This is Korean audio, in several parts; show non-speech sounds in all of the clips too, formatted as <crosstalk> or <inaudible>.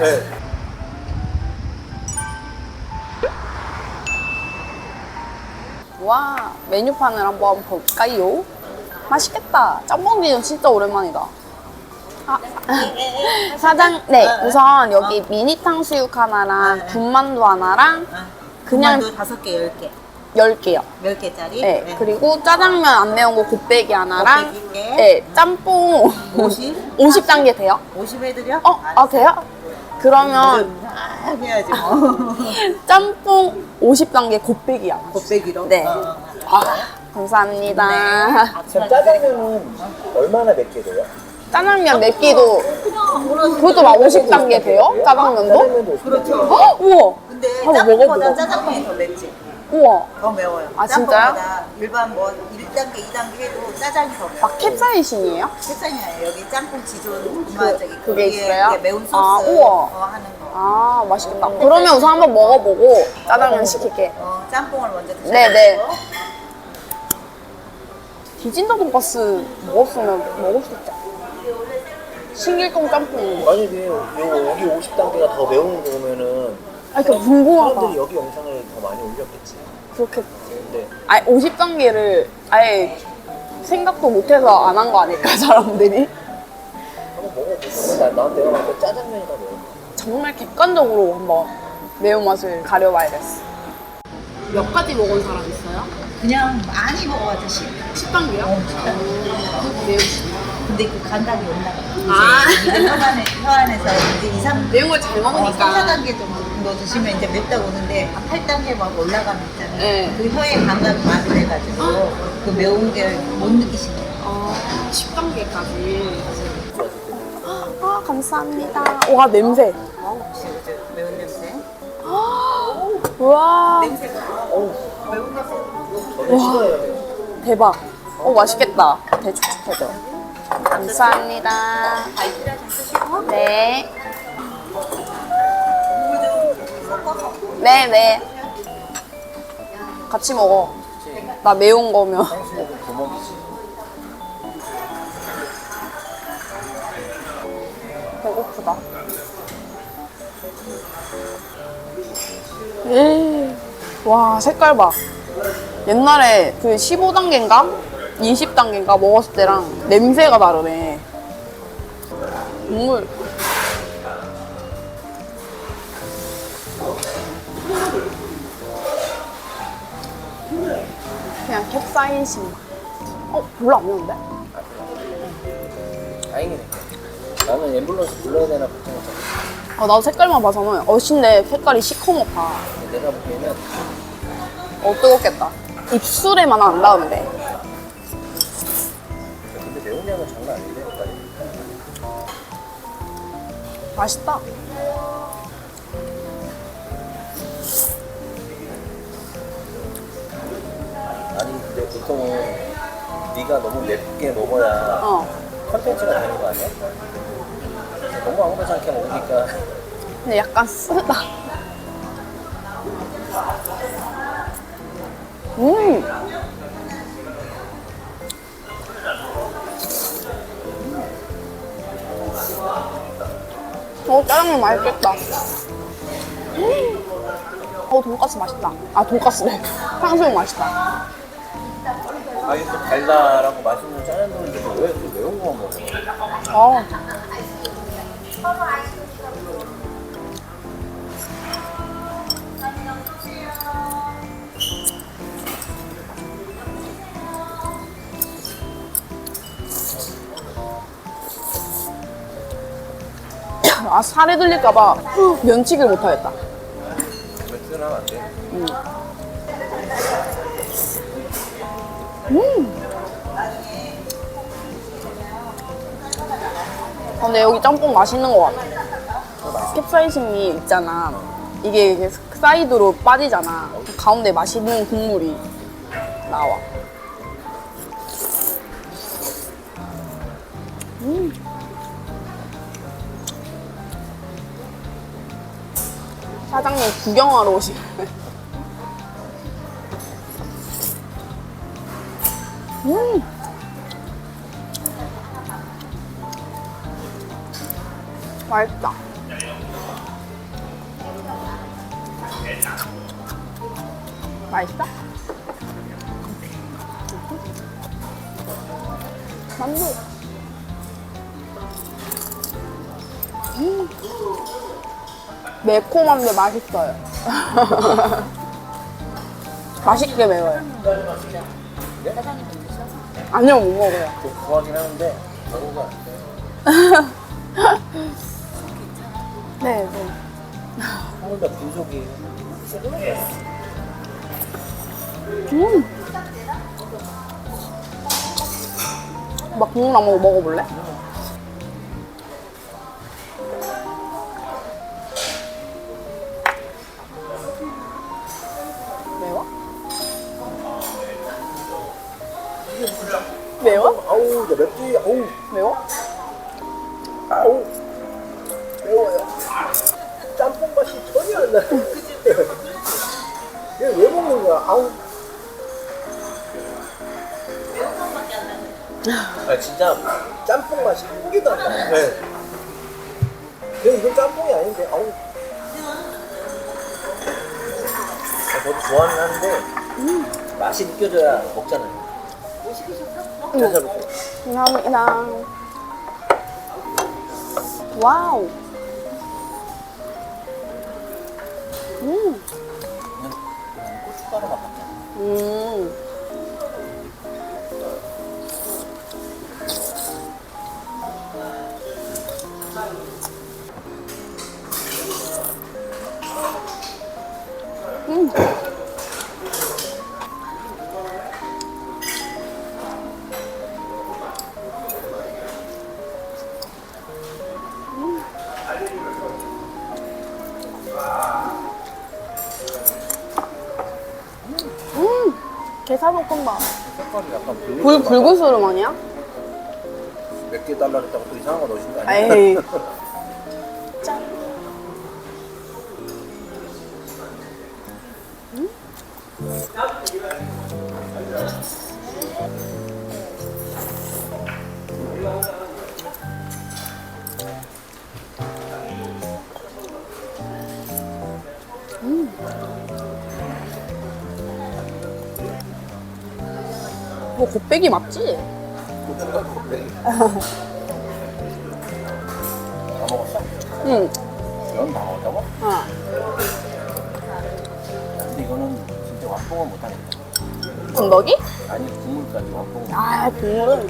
네. 와 메뉴판을 한번 볼까요? 맛있겠다. 짬뽕기는 진짜 오랜만이다. 아, <laughs> 사장, 네, 우선 여기 미니 탕수육 하나랑 네. 군만두 하나랑 아, 그냥 그냥 다섯 개, 열 개, 10개요. 열 개짜리. 네, 그리고 짜장면 안 매운 거 곱빼기 하나랑 곱빼기 개. 네, 짬뽕 50? 50단계 <laughs> 돼요? 50 해드려? 어, 아 돼요? 그러면 아, 해야지 뭐. <laughs> 짬뽕 50단계 곱빼기야. 곱빼기로. 네. 어, 어. 아, 감사합니다. 그럼 짜장면은 얼마나 맵게 돼요? 짜장면 맵기도 그것도 막 50단계 돼요? 짜장면도? 짜장면도 50 그렇죠. 헉, 우와. 근데 한번 짬뽕보다 먹어보자. 짜장면이 더 맵지. 우와. 더 매워요. 아, 진짜요? 짬뽕보다 일반 뭐 1단계, 2단계 해도 짜장이 더 매워. 막 캡사이신이에요? 세상이에요. 여기 짬뽕 지존 엄마 저기 그게 있어요? 매운 소스 아, 우와. 어, 하는 거. 아, 맛있겠다. 그러면 우선 한번 먹어보고 짜장면 시킬게. 어, 짬뽕을 먼저 드셔. 네, 네. 디진다 돈가스 먹었으면 먹을 수 있죠. 신길동 짬뽕. 아니 근데 요 여기 50단계가 더 매운 거면은 아, 그 궁금하다. 사람들이 여기 영상을 더 많이 올렸겠지. 그렇겠지. 근데 아예 50단계를 아예 생각도 못해서 안 한 거 아닐까, <laughs> 사람들이? 한번 먹어보자. 나 나한테 내가 봤을 때 짜장면이 더 매워. 정말 객관적으로 한번 매운맛을 가려봐야겠어. 몇 가지 먹은 사람 있어요? 그냥 많이 먹어봤자 시 10단계요? 그 매우시 근데 그 간단히 올라가. 아. 이제 혀 안에 혀 안에서 이제 2, 3 매운 걸잘 어, 3, 먹으니까. 4단계 정도 드시면 이제 맵다고 오는데 8단계 막 올라가면 있잖아요. 네. 그 혀의 감각이 많이 돼가지고 그 매운 게 못 느끼시네요. 아, 10단계까지. 아, 감사합니다. 와, 냄새. 어우, 혹시 그죠? 매운 냄새? 우와, 냄새가. 어우, 매운 냄새. 싫어요. 대박. 어, 맛있겠다. 대축축해져. 감사합니다. 네. 네, 네. 같이 먹어. 나 매운 거면. 배고프다. 예. 와, 색깔 봐. 옛날에 그 15단계인가? 20단계인가 먹었을 때랑 냄새가 다르네. 국물. 그냥 캡사이신 맛. 어, 별로 안 매운데? 다행이네. 나는 앰뷸런스 불러야 되나 걱정했잖아. 아, 나도 색깔만 봐서는 어신데 색깔이 시커멓다. 근데 내가 보기에는 어, 뜨겁겠다. 입술에만 안 닿은데. 맛있다. 아니 근데 보통은 네가 너무 맵게 먹어야 어. 컨텐츠가 되는 거 아니야? 너무 아무렇지 않게 먹으니까 근데 약간 쓰다. 음. 어, 짜장면 맛있겠다. 음. 어, 돈까스 맛있다. 아, 돈까스래. <laughs> 탕수육 맛있다. 아니 또 달달하고 맛있는 짜장면인데 왜 또 매운 거만 먹어? 아. 아 살에 들릴까봐 면치기를 못하겠다. 맥주는 하면 안 돼. 아, 근데 여기 짬뽕 맛있는 것 같아. 캡사이신이 있잖아. 이게 이게 사이드로 빠지잖아. 가운데 맛있는 국물이 나와. 사장님 구경하러 오시네. 음. 맛있다. 맛있어? 만두. 음. 매콤한데 맛있어요. <laughs> 맛있게 매워요. 아니요, 못 먹어요. 좀 구하긴 하는데 먹어가 <laughs> 네, 네. 한번 더 분속이 음. 막 국물 한번 먹어볼래? 아우 매워? 아우 매워요. 짬뽕 맛이 전혀 안 나요? <laughs> 이거 왜 먹는 거야? 아우. 아 진짜? 짬뽕 맛이 한 개도 안 나요. 네. 근데 이건 짬뽕이 아닌데 아우. 아, 저도 좋아는 하는데 맛이 느껴져야 먹잖아요 감사합니다. 와우. 음. 고춧가루 맛. 음. 음. 불 붉은 수름 아니야? 몇 개 달라 그랬다고 또 이상한 거 넣으신 거 아니에요? 에이. <laughs> 곱빼기 맞지? 곱빼기 다 먹었어? 응. 면다 먹었다고? 아. 근데 이거는 진짜 완봉은 못하겠다 건더기? 아니 국물까지 완봉은 아, 국물은.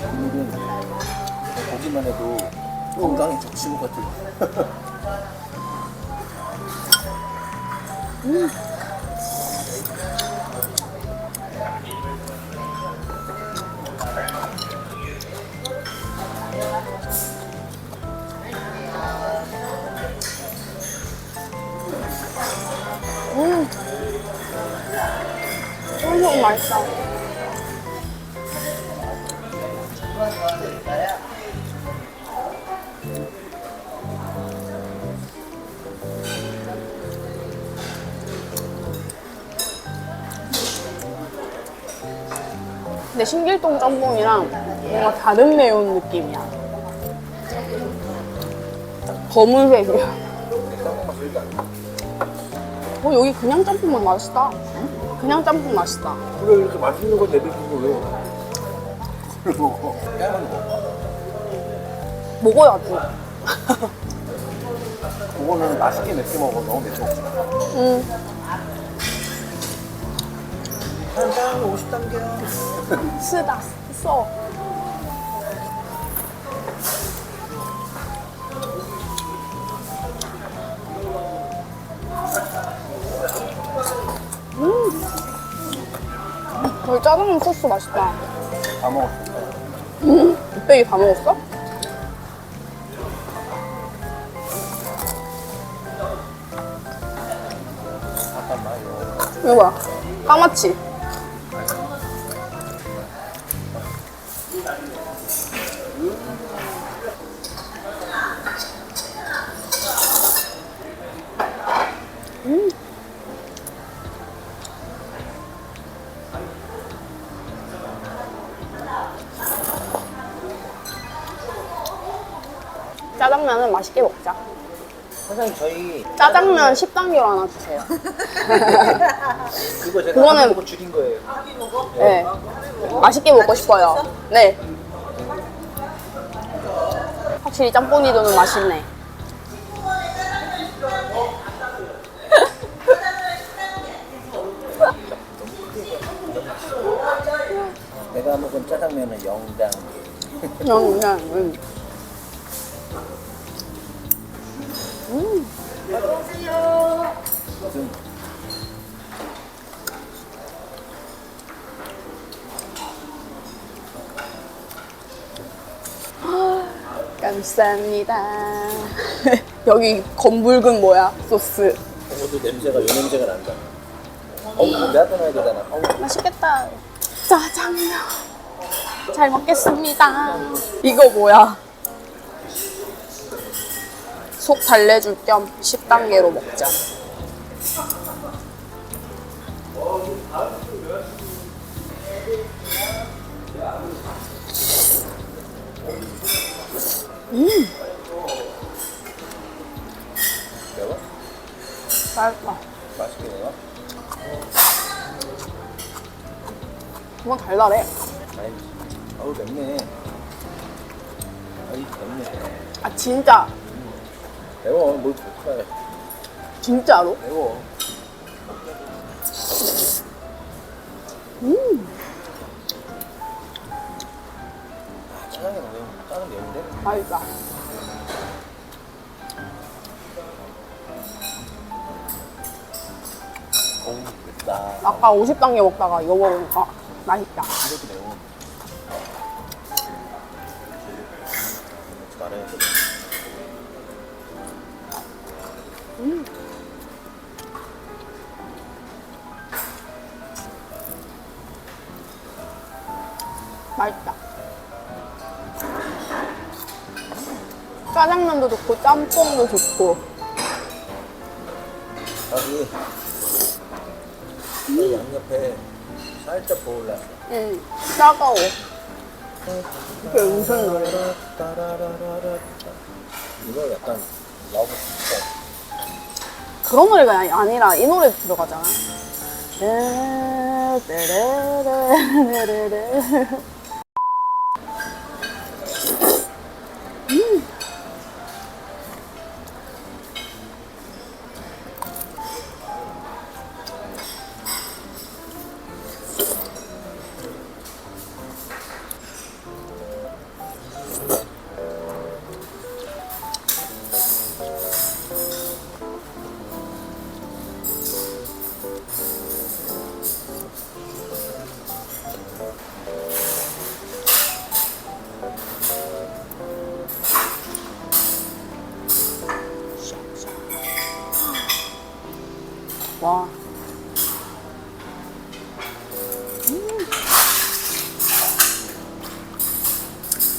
국물은 보기만 해도 건강에 적신 것 같은 음. 엄청 맛있어. 근데 신길동 짬뽕이랑 뭔가 다른 매운 느낌이야. 검은색이야. 어, 여기 그냥 짬뽕만 맛있다. 그냥 짬뽕 맛있다. 그래 이렇게 맛있는 걸 내비두고 왜 먹어 깨만 먹어 먹어야지. 그거는 맛있게 맵게 먹어 너무 맵게 먹지 마 응. 한장 50단계야 是的，써. 여기 짜장면 소스 맛있다. 다 먹었어 음. 곱빼기 다 먹었어? 잠깐만 이거 이거 뭐야? 까마치. 짜장면은 맛있게 먹자. 사장님 저희 짜장면 10단계로 하나 주세요. <laughs> 그거 제가 그거는- 한 먹고 줄인 거예요. 네. 맛있게 먹고 싶어요. 네. 확실히 짬뽕이 도는 맛있네. 내가 먹은 짜장면은 영당. 그냥, 그냥. 음. 감사합니다. <laughs> 여기 검붉은 뭐야? 소스. 어도 냄새가 요 냄새가 난다. 어, 내가 떠나야 되잖아. 어, 맛있겠다. 짜장면. 잘 먹겠습니다. 이거 뭐야? 속 달래줄 겸 10단계로 먹자. 매워? 맛있다. 맛있게 매워? 이건 달달해. 아니, 어우 맵네. 아이 맵네. 아, 진짜. 매워. 뭘 독해. 진짜로? 매워. 아, 맛있다. 아까 50단계 먹다가 이거 먹으니까 맛있다. 이것도 매워. 말해야 돼. 맛있다. 짜장면도 좋고 짬뽕도 좋고. 여기 이 양옆에 살짝 보울랐어. 응 따가워. 이게 무슨 노래 이거 약간 러브. 그런 노래가 아니- 아니라 이 노래 들어가잖아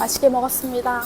맛있게 먹었습니다.